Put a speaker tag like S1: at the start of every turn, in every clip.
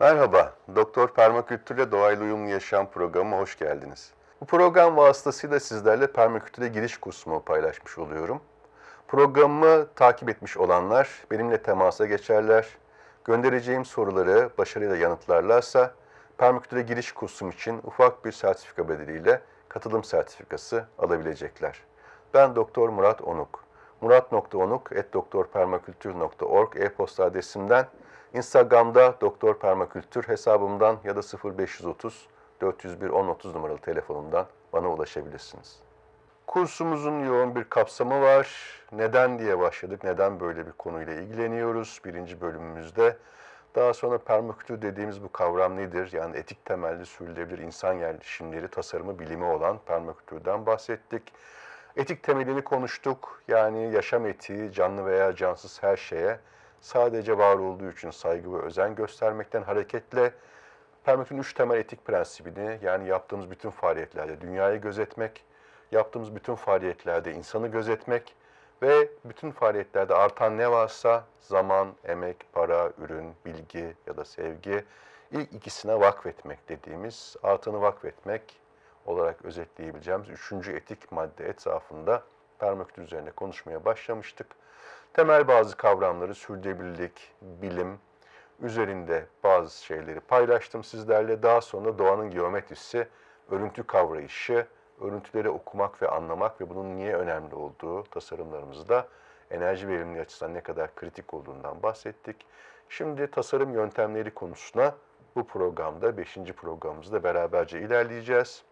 S1: Merhaba, Doktor Permakültürle Doğayla Uyumlu Yaşam programıma hoş geldiniz. Bu program vasıtasıyla sizlerle permakültüre giriş kursumu paylaşmış oluyorum. Programımı takip etmiş olanlar benimle temasa geçerler. Göndereceğim soruları başarıyla yanıtlarlarsa permakültüre giriş kursum için ufak bir sertifika bedeliyle katılım sertifikası alabilecekler. Ben Doktor Murat Onuk. murat.onuk.doktorpermakültür.org e-posta adresimden Instagram'da Doktor Permakültür hesabımdan ya da 0530 401 1030 numaralı telefonumdan bana ulaşabilirsiniz. Kursumuzun yoğun bir kapsamı var. Neden diye başladık, neden böyle bir konuyla ilgileniyoruz birinci bölümümüzde. Daha sonra permakültür dediğimiz bu kavram nedir? Yani etik temelli sürdürülebilir insan yerleşimleri, tasarımı, bilimi olan permakültürden bahsettik. Etik temelini konuştuk. Yani yaşam etiği, canlı veya cansız her şeye sadece var olduğu için saygı ve özen göstermekten hareketle permakültürün üç temel etik prensibini yani yaptığımız bütün faaliyetlerde dünyayı gözetmek, yaptığımız bütün faaliyetlerde insanı gözetmek ve bütün faaliyetlerde artan ne varsa zaman, emek, para, ürün, bilgi ya da sevgi ilk ikisine vakfetmek dediğimiz artanı vakfetmek olarak özetleyebileceğimiz üçüncü etik madde etrafında permakültür üzerine konuşmaya başlamıştık. Temel bazı kavramları sürdürülebilirlik, bilim üzerinde bazı şeyleri paylaştım sizlerle. Daha sonra doğanın geometrisi, örüntü kavrayışı, örüntüleri okumak ve anlamak ve bunun niye önemli olduğu tasarımlarımızda enerji verimliliği açısından ne kadar kritik olduğundan bahsettik. Şimdi tasarım yöntemleri konusuna bu programda, 5. programımızda beraberce ilerleyeceğiz.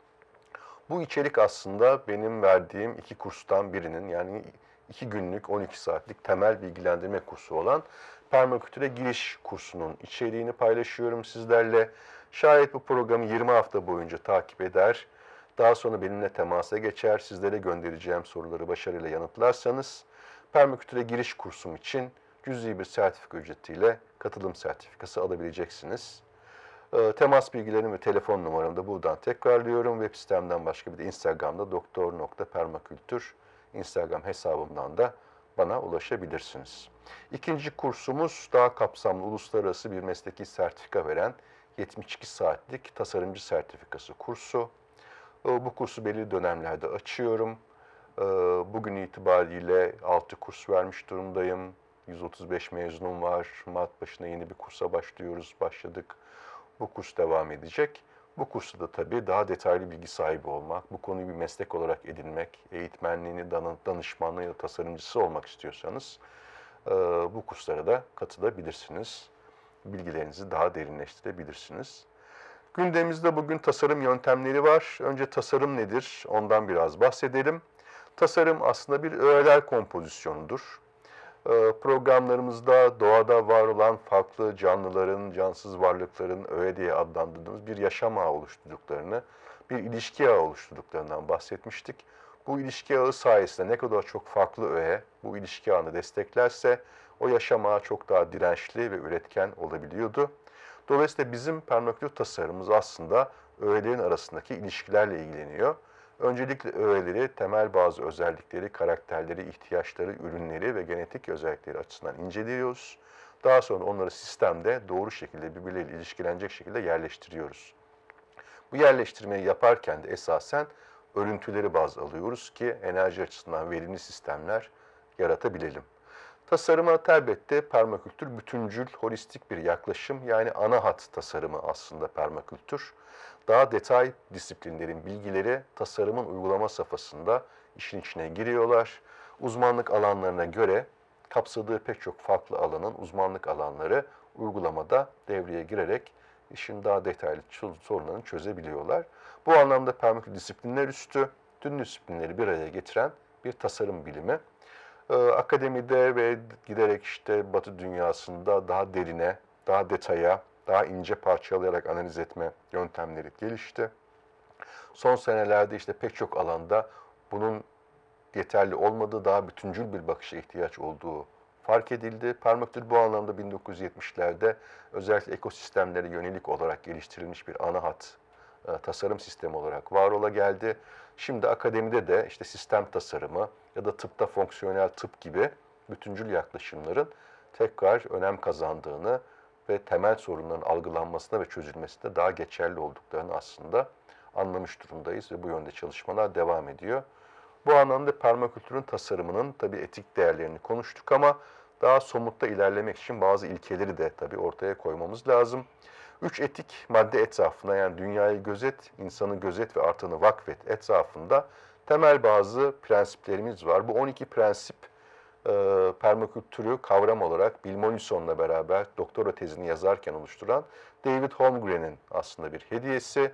S1: Bu içerik aslında benim verdiğim iki kurstan birinin yani iki günlük 12 saatlik temel bilgilendirme kursu olan permakültüre giriş kursunun içeriğini paylaşıyorum sizlerle. Şayet bu programı 20 hafta boyunca takip eder, daha sonra benimle temasa geçer, sizlere göndereceğim soruları başarıyla yanıtlarsanız permakültüre giriş kursum için cüzi bir sertifika ücretiyle katılım sertifikası alabileceksiniz. E, temas bilgilerimi ve telefon numaramı da buradan tekrarlıyorum. Web sitemden başka bir de Instagram'da doktor.permakültür Instagram hesabımdan da bana ulaşabilirsiniz. İkinci kursumuz daha kapsamlı uluslararası bir mesleki sertifika veren 72 saatlik tasarımcı sertifikası kursu. E, Bu kursu belirli dönemlerde açıyorum. E, Bugün itibariyle 6 kurs vermiş durumdayım. 135 mezunum var. Mart başına yeni bir kursa başlıyoruz, başladık. Bu kurs devam edecek. Bu kursta da tabii daha detaylı bilgi sahibi olmak, bu konuyu bir meslek olarak edinmek, eğitmenliğini, dan- danışmanlığı ya da tasarımcısı olmak istiyorsanız e, bu kurslara da katılabilirsiniz. Bilgilerinizi daha derinleştirebilirsiniz. Gündemimizde bugün tasarım yöntemleri var. Önce tasarım nedir? Ondan biraz bahsedelim. Tasarım aslında bir öğeler kompozisyonudur. Ee, Programlarımızda doğada var olan farklı canlıların, cansız varlıkların öğe diye adlandırdığımız bir yaşam ağı oluşturduklarını, bir ilişki ağı oluşturduklarından bahsetmiştik. Bu ilişki ağı sayesinde ne kadar çok farklı öğe bu ilişki ağını desteklerse o yaşam ağı çok daha dirençli ve üretken olabiliyordu. Dolayısıyla bizim permakültür tasarımımız aslında öğelerin arasındaki ilişkilerle ilgileniyor. Öncelikle öğeleri, temel bazı özellikleri, karakterleri, ihtiyaçları, ürünleri ve genetik özellikleri açısından inceliyoruz. Daha sonra onları sistemde doğru şekilde birbirleriyle ilişkilenecek şekilde yerleştiriyoruz. Bu yerleştirmeyi yaparken de esasen örüntüleri baz alıyoruz ki enerji açısından verimli sistemler yaratabilelim. Tasarıma elbette permakültür bütüncül, holistik bir yaklaşım yani ana hat tasarımı aslında permakültür. Daha detay disiplinlerin bilgileri tasarımın uygulama safhasında işin içine giriyorlar. Uzmanlık alanlarına göre kapsadığı pek çok farklı alanın uzmanlık alanları uygulamada devreye girerek işin daha detaylı sorunlarını çözebiliyorlar. Bu anlamda permakültür disiplinler üstü, tüm disiplinleri bir araya getiren bir tasarım bilimi. Ee, akademide ve giderek işte Batı dünyasında daha derine, daha detaya, daha ince parçalayarak analiz etme yöntemleri gelişti. Son senelerde işte pek çok alanda bunun yeterli olmadığı, daha bütüncül bir bakışa ihtiyaç olduğu fark edildi. Permakültür bu anlamda 1970'lerde özellikle ekosistemlere yönelik olarak geliştirilmiş bir ana hat e, tasarım sistemi olarak var ola geldi. Şimdi akademide de işte sistem tasarımı ya da tıpta fonksiyonel tıp gibi bütüncül yaklaşımların tekrar önem kazandığını ve temel sorunların algılanmasına ve çözülmesinde daha geçerli olduklarını aslında anlamış durumdayız ve bu yönde çalışmalar devam ediyor. Bu anlamda permakültürün tasarımının tabii etik değerlerini konuştuk ama daha somutta ilerlemek için bazı ilkeleri de tabii ortaya koymamız lazım. Üç etik madde etrafında yani dünyayı gözet, insanı gözet ve artanı vakfet etrafında temel bazı prensiplerimiz var. Bu 12 prensip e, permakültürü kavram olarak Bill Mollison'la beraber doktora tezini yazarken oluşturan David Holmgren'in aslında bir hediyesi.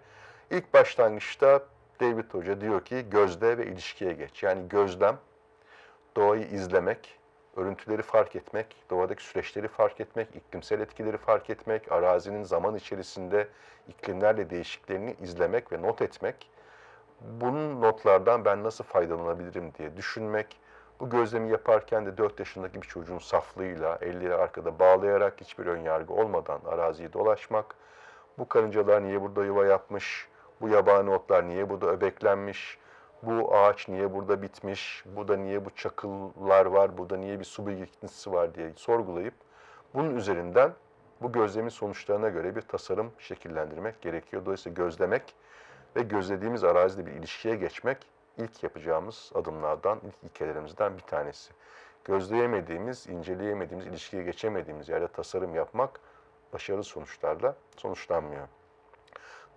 S1: İlk başlangıçta David Hoca diyor ki gözle ve ilişkiye geç. Yani gözlem, doğayı izlemek, örüntüleri fark etmek, doğadaki süreçleri fark etmek, iklimsel etkileri fark etmek, arazinin zaman içerisinde iklimlerle değişikliklerini izlemek ve not etmek. Bunun notlardan ben nasıl faydalanabilirim diye düşünmek, bu gözlemi yaparken de 4 yaşındaki bir çocuğun saflığıyla, elleri arkada bağlayarak hiçbir önyargı olmadan araziyi dolaşmak, bu karıncalar niye burada yuva yapmış, bu yabani otlar niye burada öbeklenmiş, bu ağaç niye burada bitmiş, burada niye bu çakıllar var, burada niye bir su birikintisi var? diye sorgulayıp bunun üzerinden bu gözlemin sonuçlarına göre bir tasarım şekillendirmek gerekiyor. Dolayısıyla gözlemek ve gözlediğimiz arazide bir ilişkiye geçmek ilk yapacağımız adımlardan, ilk ilkelerimizden bir tanesi. Gözleyemediğimiz, inceleyemediğimiz, ilişkiye geçemediğimiz yerde tasarım yapmak başarılı sonuçlarla sonuçlanmıyor.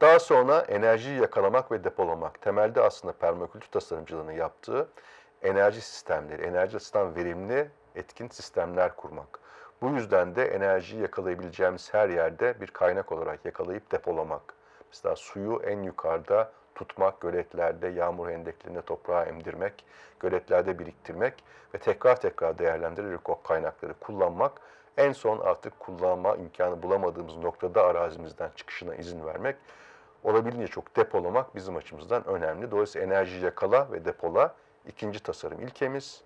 S1: Daha sonra enerjiyi yakalamak ve depolamak. Temelde aslında permakültür tasarımcılığının yaptığı enerji sistemleri, enerji açısından verimli, etkin sistemler kurmak. Bu yüzden de enerjiyi yakalayabileceğimiz her yerde bir kaynak olarak yakalayıp depolamak. Mesela suyu en yukarıda tutmak, göletlerde, yağmur hendeklerinde toprağa emdirmek, göletlerde biriktirmek ve tekrar tekrar değerlendirerek o kaynakları kullanmak. En son artık kullanma imkanı bulamadığımız noktada arazimizden çıkışına izin vermek olabildiğince çok depolamak bizim açımızdan önemli. Dolayısıyla enerji yakala ve depola ikinci tasarım ilkemiz.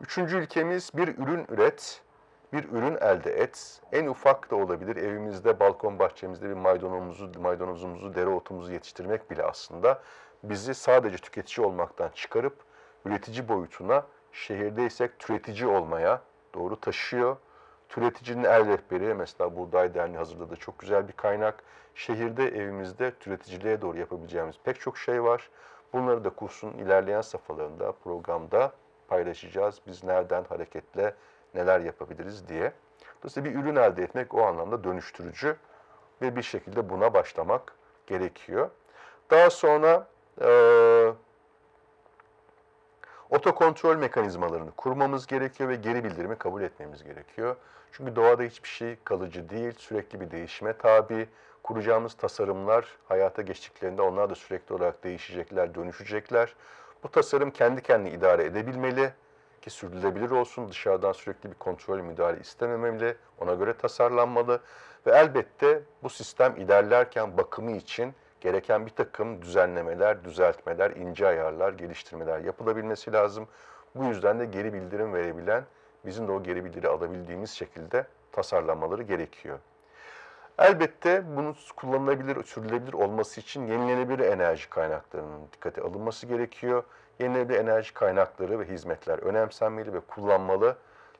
S1: Üçüncü ilkemiz bir ürün üret, bir ürün elde et. En ufak da olabilir. Evimizde, balkon bahçemizde bir maydanozumuzu, maydanozumuzu, dereotumuzu yetiştirmek bile aslında bizi sadece tüketici olmaktan çıkarıp üretici boyutuna, şehirdeysek türetici olmaya doğru taşıyor. Türeticinin el rehberi mesela Buğday Derneği hazırladığı çok güzel bir kaynak. Şehirde, evimizde türeticiliğe doğru yapabileceğimiz pek çok şey var. Bunları da kursun ilerleyen safhalarında, programda paylaşacağız. Biz nereden hareketle neler yapabiliriz diye. Dolayısıyla bir ürün elde etmek o anlamda dönüştürücü ve bir şekilde buna başlamak gerekiyor. Daha sonra e, otokontrol mekanizmalarını kurmamız gerekiyor ve geri bildirimi kabul etmemiz gerekiyor. Çünkü doğada hiçbir şey kalıcı değil, sürekli bir değişime tabi. Kuracağımız tasarımlar hayata geçtiklerinde onlar da sürekli olarak değişecekler, dönüşecekler. Bu tasarım kendi kendini idare edebilmeli ki sürdürülebilir olsun. Dışarıdan sürekli bir kontrol müdahale istememeli, ona göre tasarlanmalı. Ve elbette bu sistem ilerlerken bakımı için gereken bir takım düzenlemeler, düzeltmeler, ince ayarlar, geliştirmeler yapılabilmesi lazım. Bu yüzden de geri bildirim verebilen, bizim de o geri bildiri alabildiğimiz şekilde tasarlanmaları gerekiyor. Elbette bunu kullanılabilir, sürdürülebilir olması için yenilenebilir enerji kaynaklarının dikkate alınması gerekiyor. Yenilenebilir enerji kaynakları ve hizmetler önemsenmeli ve kullanmalı.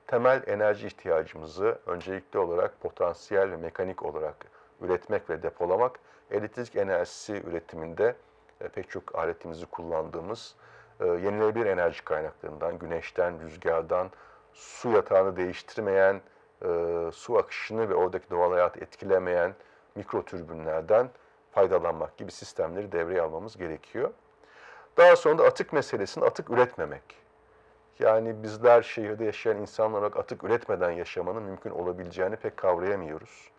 S1: Temel enerji ihtiyacımızı öncelikli olarak potansiyel ve mekanik olarak üretmek ve depolamak, elektrik enerjisi üretiminde e, pek çok aletimizi kullandığımız e, yenilenebilir enerji kaynaklarından, güneşten, rüzgardan, su yatağını değiştirmeyen, e, su akışını ve oradaki doğal hayatı etkilemeyen mikro türbinlerden faydalanmak gibi sistemleri devreye almamız gerekiyor. Daha sonra da atık meselesini atık üretmemek. Yani bizler şehirde yaşayan insanlar olarak atık üretmeden yaşamanın mümkün olabileceğini pek kavrayamıyoruz.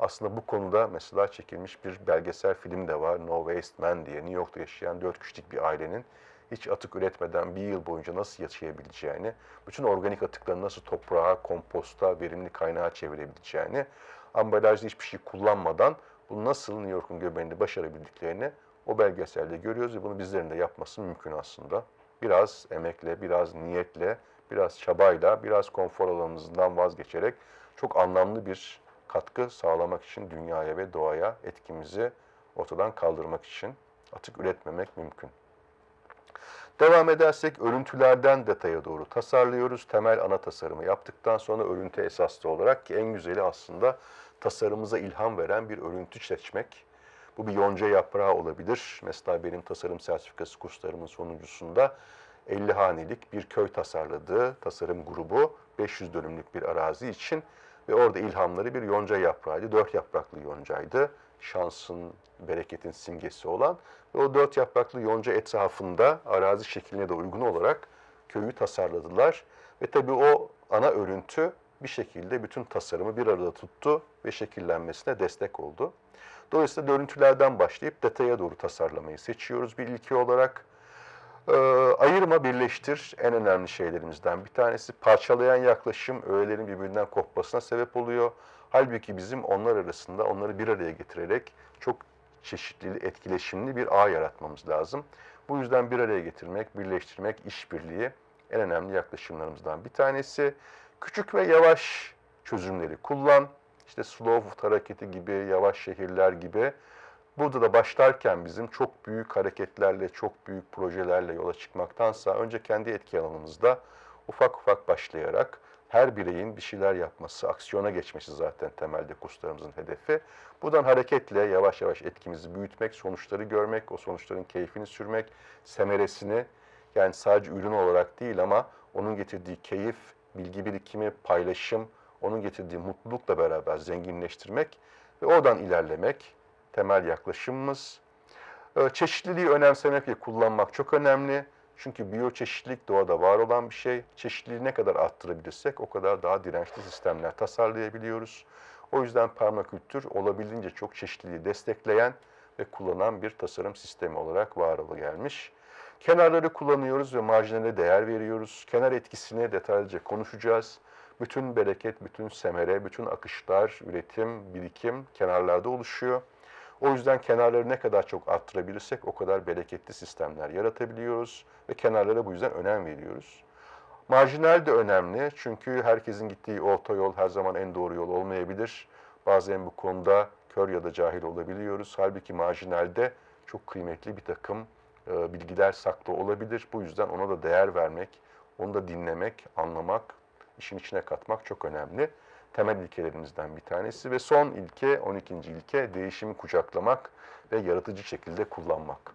S1: Aslında bu konuda mesela çekilmiş bir belgesel film de var. No Waste Man diye New York'ta yaşayan dört kişilik bir ailenin hiç atık üretmeden bir yıl boyunca nasıl yaşayabileceğini, bütün organik atıkları nasıl toprağa, komposta, verimli kaynağa çevirebileceğini, ambalajda hiçbir şey kullanmadan bunu nasıl New York'un göbeğinde başarabildiklerini o belgeselde görüyoruz ve bunu bizlerin de yapması mümkün aslında. Biraz emekle, biraz niyetle, biraz çabayla, biraz konfor alanımızdan vazgeçerek çok anlamlı bir katkı sağlamak için dünyaya ve doğaya etkimizi ortadan kaldırmak için atık üretmemek mümkün. Devam edersek örüntülerden detaya doğru tasarlıyoruz. Temel ana tasarımı yaptıktan sonra örüntü esaslı olarak ki en güzeli aslında tasarımımıza ilham veren bir örüntü seçmek. Bu bir yonca yaprağı olabilir. Mesela benim tasarım sertifikası kurslarımın sonuncusunda 50 hanelik bir köy tasarladığı tasarım grubu 500 dönümlük bir arazi için ve orada ilhamları bir yonca yaprağıydı. Dört yapraklı yoncaydı. Şansın, bereketin simgesi olan ve o dört yapraklı yonca etrafında arazi şekline de uygun olarak köyü tasarladılar. Ve tabii o ana örüntü bir şekilde bütün tasarımı bir arada tuttu ve şekillenmesine destek oldu. Dolayısıyla örüntülerden başlayıp detaya doğru tasarlamayı seçiyoruz bir ilki olarak. Ee, ayırma, birleştir en önemli şeylerimizden bir tanesi. Parçalayan yaklaşım öğelerin birbirinden kopmasına sebep oluyor. Halbuki bizim onlar arasında onları bir araya getirerek çok çeşitli, etkileşimli bir ağ yaratmamız lazım. Bu yüzden bir araya getirmek, birleştirmek, işbirliği en önemli yaklaşımlarımızdan bir tanesi. Küçük ve yavaş çözümleri kullan. İşte slow food hareketi gibi, yavaş şehirler gibi. Burada da başlarken bizim çok büyük hareketlerle, çok büyük projelerle yola çıkmaktansa önce kendi etki alanımızda ufak ufak başlayarak her bireyin bir şeyler yapması, aksiyona geçmesi zaten temelde kurslarımızın hedefi. Buradan hareketle yavaş yavaş etkimizi büyütmek, sonuçları görmek, o sonuçların keyfini sürmek, semeresini yani sadece ürün olarak değil ama onun getirdiği keyif, bilgi birikimi, paylaşım, onun getirdiği mutlulukla beraber zenginleştirmek ve oradan ilerlemek temel yaklaşımımız. Ee, çeşitliliği önemsemek ve kullanmak çok önemli. Çünkü biyoçeşitlilik doğada var olan bir şey. Çeşitliliği ne kadar arttırabilirsek o kadar daha dirençli sistemler tasarlayabiliyoruz. O yüzden permakültür olabildiğince çok çeşitliliği destekleyen ve kullanan bir tasarım sistemi olarak var gelmiş. Kenarları kullanıyoruz ve marjinale değer veriyoruz. Kenar etkisini detaylıca konuşacağız. Bütün bereket, bütün semere, bütün akışlar, üretim, birikim kenarlarda oluşuyor. O yüzden kenarları ne kadar çok arttırabilirsek o kadar bereketli sistemler yaratabiliyoruz ve kenarlara bu yüzden önem veriyoruz. Marjinal de önemli çünkü herkesin gittiği orta yol her zaman en doğru yol olmayabilir. Bazen bu konuda kör ya da cahil olabiliyoruz. Halbuki marjinalde çok kıymetli bir takım e, bilgiler saklı olabilir. Bu yüzden ona da değer vermek, onu da dinlemek, anlamak, işin içine katmak çok önemli. Temel ilkelerimizden bir tanesi ve son ilke, 12. ilke değişimi kucaklamak ve yaratıcı şekilde kullanmak.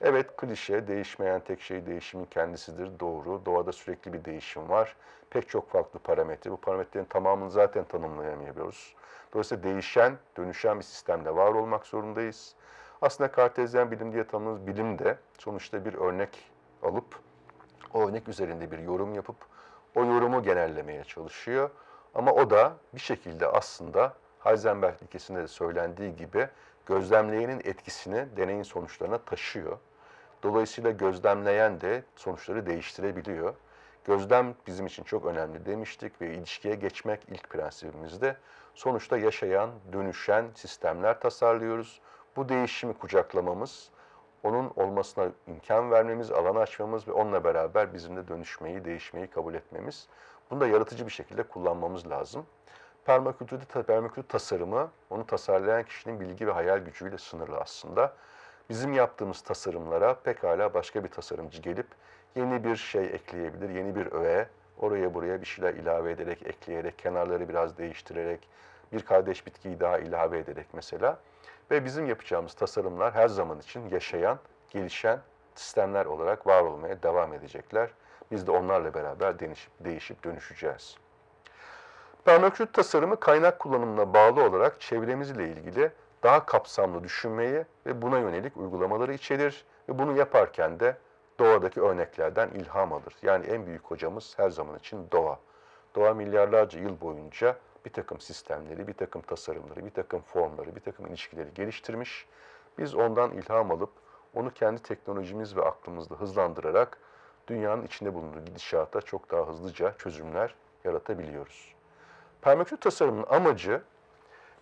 S1: Evet klişe, değişmeyen tek şey değişimin kendisidir. Doğru. Doğada sürekli bir değişim var. Pek çok farklı parametre. Bu parametrelerin tamamını zaten tanımlayamıyoruz. Dolayısıyla değişen, dönüşen bir sistemde var olmak zorundayız. Aslında kartezyen bilim diye tanımladığımız bilim de sonuçta bir örnek alıp o örnek üzerinde bir yorum yapıp o yorumu genellemeye çalışıyor. Ama o da bir şekilde aslında Heisenberg ilkesinde de söylendiği gibi gözlemleyenin etkisini deneyin sonuçlarına taşıyor. Dolayısıyla gözlemleyen de sonuçları değiştirebiliyor. Gözlem bizim için çok önemli demiştik ve ilişkiye geçmek ilk prensibimizde. Sonuçta yaşayan, dönüşen sistemler tasarlıyoruz. Bu değişimi kucaklamamız, onun olmasına imkan vermemiz, alan açmamız ve onunla beraber bizim de dönüşmeyi, değişmeyi kabul etmemiz. Bunu da yaratıcı bir şekilde kullanmamız lazım. Permakültürde permakültür tasarımı, onu tasarlayan kişinin bilgi ve hayal gücüyle sınırlı aslında. Bizim yaptığımız tasarımlara pekala başka bir tasarımcı gelip yeni bir şey ekleyebilir, yeni bir öğe, oraya buraya bir şeyler ilave ederek, ekleyerek, kenarları biraz değiştirerek, bir kardeş bitkiyi daha ilave ederek mesela. Ve bizim yapacağımız tasarımlar her zaman için yaşayan, gelişen sistemler olarak var olmaya devam edecekler. Biz de onlarla beraber değişip, değişip dönüşeceğiz. Permakültür tasarımı kaynak kullanımına bağlı olarak çevremizle ilgili daha kapsamlı düşünmeyi ve buna yönelik uygulamaları içerir ve bunu yaparken de doğadaki örneklerden ilham alır. Yani en büyük hocamız her zaman için doğa. Doğa milyarlarca yıl boyunca bir takım sistemleri, bir takım tasarımları, bir takım formları, bir takım ilişkileri geliştirmiş. Biz ondan ilham alıp onu kendi teknolojimiz ve aklımızda hızlandırarak dünyanın içinde bulunduğu gidişata çok daha hızlıca çözümler yaratabiliyoruz. Permakültür tasarımının amacı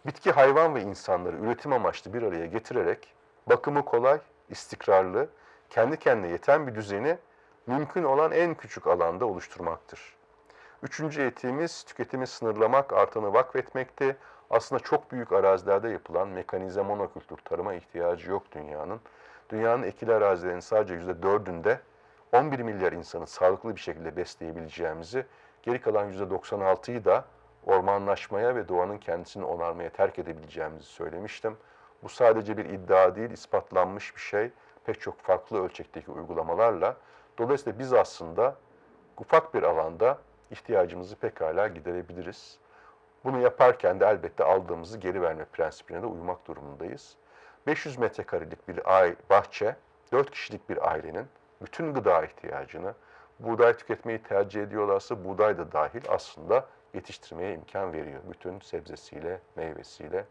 S1: bitki, hayvan ve insanları üretim amaçlı bir araya getirerek bakımı kolay, istikrarlı, kendi kendine yeten bir düzeni mümkün olan en küçük alanda oluşturmaktır. Üçüncü etiğimiz tüketimi sınırlamak, artanı vakfetmekti. Aslında çok büyük arazilerde yapılan mekanize monokültür tarıma ihtiyacı yok dünyanın. Dünyanın ekili arazilerinin sadece yüzde dördünde 11 milyar insanı sağlıklı bir şekilde besleyebileceğimizi, geri kalan yüzde 96'yı da ormanlaşmaya ve doğanın kendisini onarmaya terk edebileceğimizi söylemiştim. Bu sadece bir iddia değil, ispatlanmış bir şey. Pek çok farklı ölçekteki uygulamalarla. Dolayısıyla biz aslında ufak bir alanda ihtiyacımızı pekala giderebiliriz. Bunu yaparken de elbette aldığımızı geri verme prensibine de uymak durumundayız. 500 metrekarelik bir ay, bahçe, 4 kişilik bir ailenin bütün gıda ihtiyacını, buğday tüketmeyi tercih ediyorlarsa buğday da dahil aslında yetiştirmeye imkan veriyor. Bütün sebzesiyle, meyvesiyle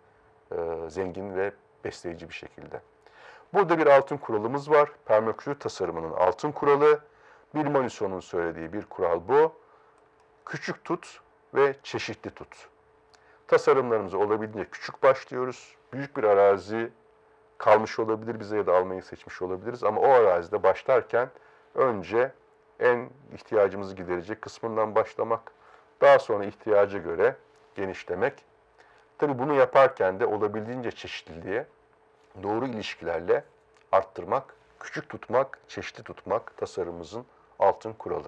S1: e, zengin ve besleyici bir şekilde. Burada bir altın kuralımız var. Permakültür tasarımının altın kuralı. Bir Manison'un söylediği bir kural bu. Küçük tut ve çeşitli tut. Tasarımlarımıza olabildiğince küçük başlıyoruz. Büyük bir arazi kalmış olabilir bize ya da almayı seçmiş olabiliriz ama o arazide başlarken önce en ihtiyacımızı giderecek kısmından başlamak, daha sonra ihtiyaca göre genişlemek. Tabii bunu yaparken de olabildiğince çeşitliliğe doğru ilişkilerle arttırmak, küçük tutmak, çeşitli tutmak tasarımımızın altın kuralı.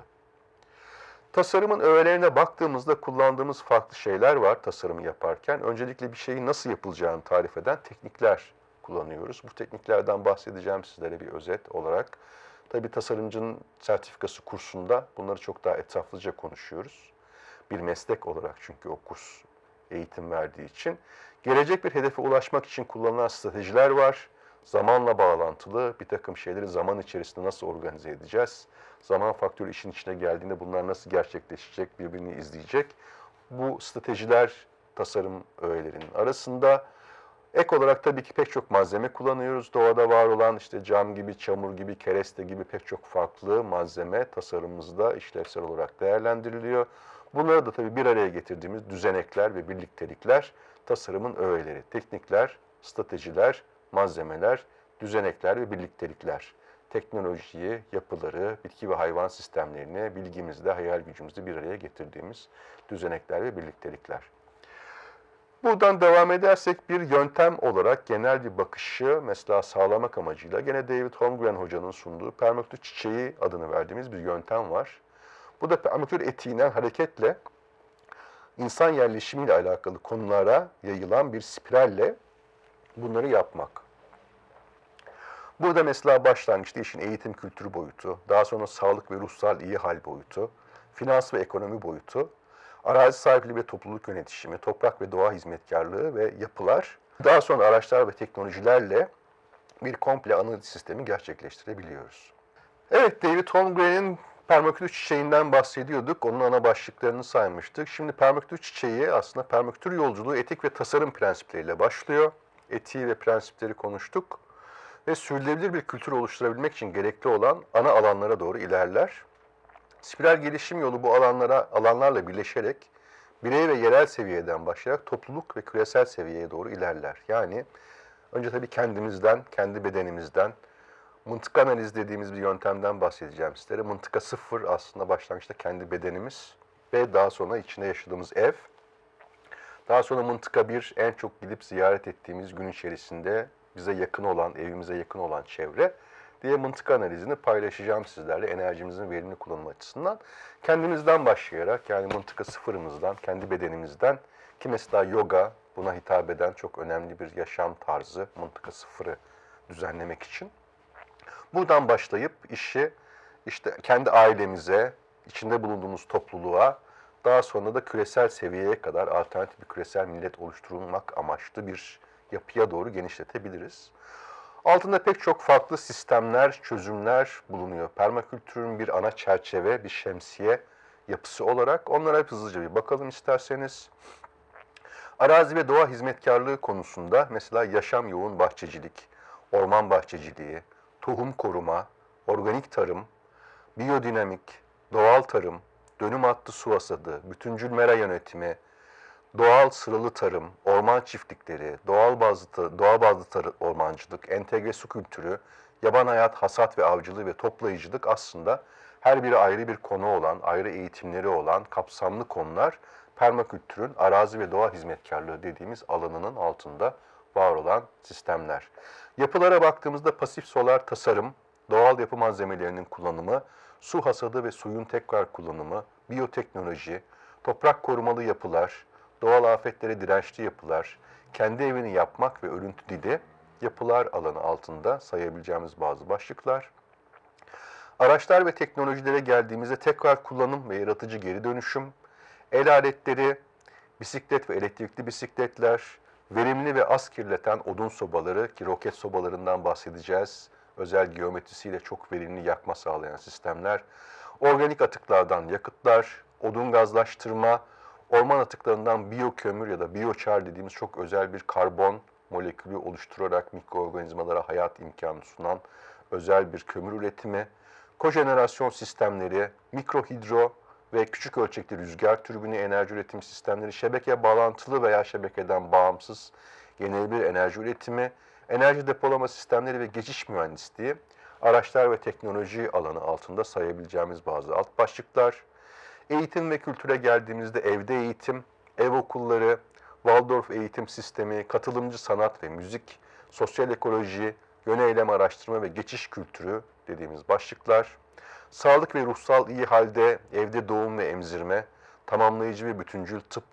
S1: Tasarımın öğelerine baktığımızda kullandığımız farklı şeyler var tasarımı yaparken. Öncelikle bir şeyin nasıl yapılacağını tarif eden teknikler kullanıyoruz. Bu tekniklerden bahsedeceğim sizlere bir özet olarak. Tabii tasarımcının sertifikası kursunda bunları çok daha etraflıca konuşuyoruz. Bir meslek olarak çünkü o kurs eğitim verdiği için. Gelecek bir hedefe ulaşmak için kullanılan stratejiler var. Zamanla bağlantılı bir takım şeyleri zaman içerisinde nasıl organize edeceğiz? Zaman faktörü işin içine geldiğinde bunlar nasıl gerçekleşecek, birbirini izleyecek? Bu stratejiler tasarım öğelerinin arasında. Ek olarak tabii ki pek çok malzeme kullanıyoruz. Doğada var olan işte cam gibi, çamur gibi, kereste gibi pek çok farklı malzeme tasarımımızda işlevsel olarak değerlendiriliyor. Bunları da tabii bir araya getirdiğimiz düzenekler ve birliktelikler tasarımın öğeleri, teknikler, stratejiler, malzemeler, düzenekler ve birliktelikler. Teknolojiyi, yapıları, bitki ve hayvan sistemlerini bilgimizde, hayal gücümüzde bir araya getirdiğimiz düzenekler ve birliktelikler. Buradan devam edersek bir yöntem olarak genel bir bakışı mesela sağlamak amacıyla gene David Holmgren hocanın sunduğu permakultür çiçeği adını verdiğimiz bir yöntem var. Bu da permakultür etiğinden hareketle insan yerleşimiyle alakalı konulara yayılan bir spiralle bunları yapmak. Burada mesela başlangıçta işin eğitim kültürü boyutu, daha sonra sağlık ve ruhsal iyi hal boyutu, finans ve ekonomi boyutu, arazi sahipliği ve topluluk yönetişimi, toprak ve doğa hizmetkarlığı ve yapılar, daha sonra araçlar ve teknolojilerle bir komple analiz sistemi gerçekleştirebiliyoruz. Evet, David Holmgren'in permakültür çiçeğinden bahsediyorduk. Onun ana başlıklarını saymıştık. Şimdi permakültür çiçeği aslında permakültür yolculuğu etik ve tasarım prensipleriyle başlıyor. Etiği ve prensipleri konuştuk. Ve sürdürülebilir bir kültür oluşturabilmek için gerekli olan ana alanlara doğru ilerler. Spiral gelişim yolu bu alanlara alanlarla birleşerek birey ve yerel seviyeden başlayarak topluluk ve küresel seviyeye doğru ilerler. Yani önce tabii kendimizden, kendi bedenimizden, mıntıka analiz dediğimiz bir yöntemden bahsedeceğim sizlere. Mıntıka sıfır aslında başlangıçta kendi bedenimiz ve daha sonra içinde yaşadığımız ev. Daha sonra mıntıka bir en çok gidip ziyaret ettiğimiz gün içerisinde bize yakın olan, evimize yakın olan çevre diye mıntıka analizini paylaşacağım sizlerle enerjimizin verimli kullanımı açısından. Kendimizden başlayarak yani mıntıka sıfırımızdan, kendi bedenimizden ki mesela yoga buna hitap eden çok önemli bir yaşam tarzı mıntıka sıfırı düzenlemek için. Buradan başlayıp işi işte kendi ailemize, içinde bulunduğumuz topluluğa, daha sonra da küresel seviyeye kadar alternatif bir küresel millet oluşturulmak amaçlı bir yapıya doğru genişletebiliriz. Altında pek çok farklı sistemler, çözümler bulunuyor. Permakültürün bir ana çerçeve, bir şemsiye yapısı olarak onlara hızlıca bir bakalım isterseniz. Arazi ve doğa hizmetkarlığı konusunda mesela yaşam yoğun bahçecilik, orman bahçeciliği, tohum koruma, organik tarım, biyodinamik, doğal tarım, dönüm hattı su hasadı, bütüncül mera yönetimi, doğal sıralı tarım, orman çiftlikleri, doğal bazlı, doğa bazlı tarı, ormancılık, entegre su kültürü, yaban hayat, hasat ve avcılığı ve toplayıcılık aslında her biri ayrı bir konu olan, ayrı eğitimleri olan kapsamlı konular permakültürün arazi ve doğa hizmetkarlığı dediğimiz alanının altında var olan sistemler. Yapılara baktığımızda pasif solar tasarım, doğal yapı malzemelerinin kullanımı, su hasadı ve suyun tekrar kullanımı, biyoteknoloji, toprak korumalı yapılar, doğal afetlere dirençli yapılar, kendi evini yapmak ve örüntü dili yapılar alanı altında sayabileceğimiz bazı başlıklar. Araçlar ve teknolojilere geldiğimizde tekrar kullanım ve yaratıcı geri dönüşüm, el aletleri, bisiklet ve elektrikli bisikletler, verimli ve az kirleten odun sobaları ki roket sobalarından bahsedeceğiz. Özel geometrisiyle çok verimli yakma sağlayan sistemler, organik atıklardan yakıtlar, odun gazlaştırma, orman atıklarından biyokömür ya da biyoçar dediğimiz çok özel bir karbon molekülü oluşturarak mikroorganizmalara hayat imkanı sunan özel bir kömür üretimi, kojenerasyon sistemleri, mikrohidro ve küçük ölçekli rüzgar türbini enerji üretim sistemleri, şebeke bağlantılı veya şebekeden bağımsız yenilenebilir enerji üretimi, enerji depolama sistemleri ve geçiş mühendisliği, araçlar ve teknoloji alanı altında sayabileceğimiz bazı alt başlıklar. Eğitim ve kültüre geldiğimizde evde eğitim, ev okulları, Waldorf eğitim sistemi, katılımcı sanat ve müzik, sosyal ekoloji, yön eylem araştırma ve geçiş kültürü dediğimiz başlıklar. Sağlık ve ruhsal iyi halde evde doğum ve emzirme, tamamlayıcı ve bütüncül tıp,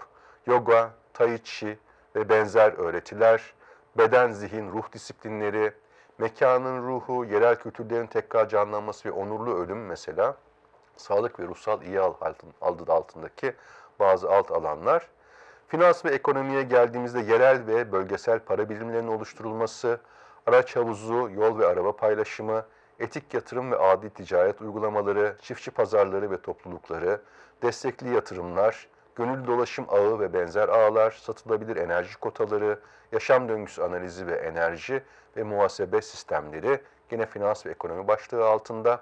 S1: yoga, tai chi ve benzer öğretiler, beden, zihin, ruh disiplinleri, mekanın ruhu, yerel kültürlerin tekrar canlanması ve onurlu ölüm mesela, sağlık ve ruhsal iyi altın- altındaki bazı alt alanlar. Finans ve ekonomiye geldiğimizde yerel ve bölgesel para birimlerinin oluşturulması, araç havuzu, yol ve araba paylaşımı, etik yatırım ve adil ticaret uygulamaları, çiftçi pazarları ve toplulukları, destekli yatırımlar, gönüllü dolaşım ağı ve benzer ağlar, satılabilir enerji kotaları, yaşam döngüsü analizi ve enerji ve muhasebe sistemleri yine finans ve ekonomi başlığı altında.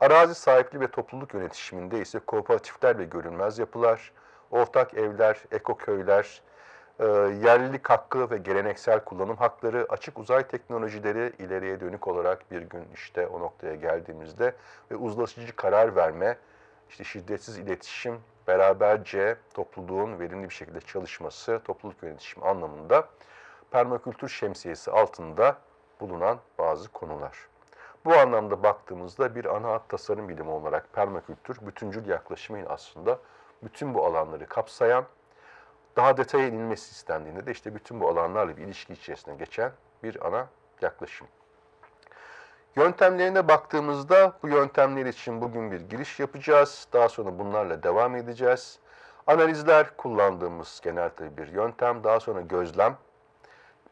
S1: Arazi sahipliği ve topluluk yönetişiminde ise kooperatifler ve görünmez yapılar, ortak evler, ekoköyler, e, yerlilik hakkı ve geleneksel kullanım hakları, açık uzay teknolojileri ileriye dönük olarak bir gün işte o noktaya geldiğimizde ve uzlaşıcı karar verme, işte şiddetsiz iletişim, beraberce topluluğun verimli bir şekilde çalışması, topluluk yönetişimi anlamında permakültür şemsiyesi altında bulunan bazı konular. Bu anlamda baktığımızda bir ana hat tasarım bilimi olarak permakültür bütüncül yaklaşımıyla aslında bütün bu alanları kapsayan, daha detaya inilmesi istendiğinde de işte bütün bu alanlarla bir ilişki içerisine geçen bir ana yaklaşım. Yöntemlerine baktığımızda bu yöntemler için bugün bir giriş yapacağız. Daha sonra bunlarla devam edeceğiz. Analizler kullandığımız genel tabii bir yöntem. Daha sonra gözlem.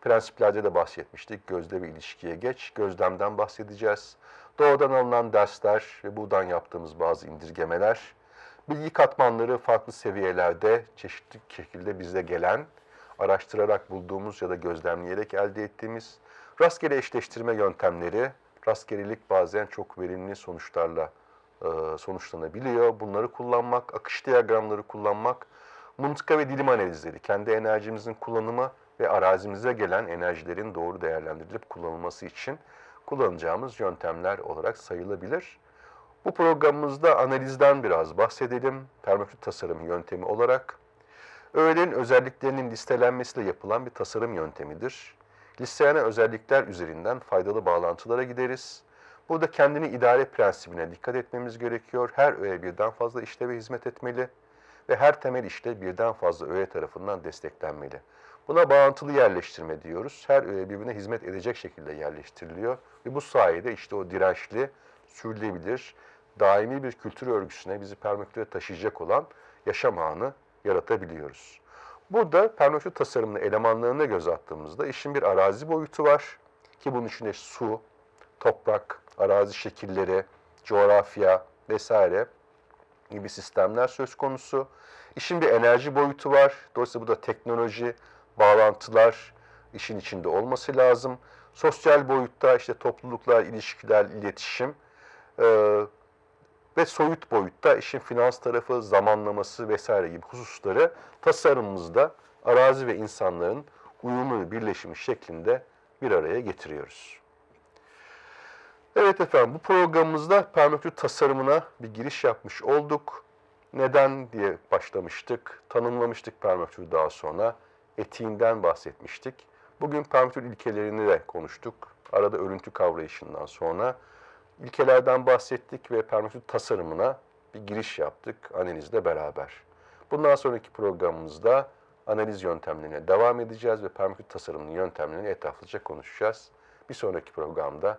S1: Prensiplerde de bahsetmiştik. Gözle ve ilişkiye geç. Gözlemden bahsedeceğiz. Doğadan alınan dersler ve buradan yaptığımız bazı indirgemeler. Bilgi katmanları farklı seviyelerde çeşitli şekilde bize gelen, araştırarak bulduğumuz ya da gözlemleyerek elde ettiğimiz rastgele eşleştirme yöntemleri, rastgelelik bazen çok verimli sonuçlarla e, sonuçlanabiliyor. Bunları kullanmak, akış diyagramları kullanmak, mıntıka ve dilim analizleri, kendi enerjimizin kullanımı ve arazimize gelen enerjilerin doğru değerlendirilip kullanılması için kullanacağımız yöntemler olarak sayılabilir. Bu programımızda analizden biraz bahsedelim. Permakültür tasarım yöntemi olarak. Öğelerin özelliklerinin listelenmesiyle yapılan bir tasarım yöntemidir. Listelenen özellikler üzerinden faydalı bağlantılara gideriz. Burada kendini idare prensibine dikkat etmemiz gerekiyor. Her öğe birden fazla işleve hizmet etmeli ve her temel işte birden fazla öğe tarafından desteklenmeli. Buna bağlantılı yerleştirme diyoruz. Her öğe birbirine hizmet edecek şekilde yerleştiriliyor ve bu sayede işte o dirençli, sürdürülebilir, daimi bir kültür örgüsüne bizi permakültüre taşıyacak olan yaşam ağını yaratabiliyoruz. Burada permakültür tasarımının elemanlarına göz attığımızda işin bir arazi boyutu var ki bunun içinde su, toprak, arazi şekilleri, coğrafya vesaire gibi sistemler söz konusu. İşin bir enerji boyutu var. Dolayısıyla burada teknoloji, bağlantılar işin içinde olması lazım. Sosyal boyutta işte topluluklar, ilişkiler, iletişim e, ve soyut boyutta işin finans tarafı, zamanlaması vesaire gibi hususları tasarımımızda arazi ve insanların uyumlu ve birleşimi şeklinde bir araya getiriyoruz. Evet efendim bu programımızda permakültür tasarımına bir giriş yapmış olduk. Neden diye başlamıştık, tanımlamıştık permakültürü daha sonra, etiğinden bahsetmiştik. Bugün permakültür ilkelerini de konuştuk. Arada örüntü kavrayışından sonra ilkelerden bahsettik ve permakültür tasarımına bir giriş yaptık analizle beraber. Bundan sonraki programımızda analiz yöntemlerine devam edeceğiz ve permakült tasarımının yöntemlerini etraflıca konuşacağız. Bir sonraki programda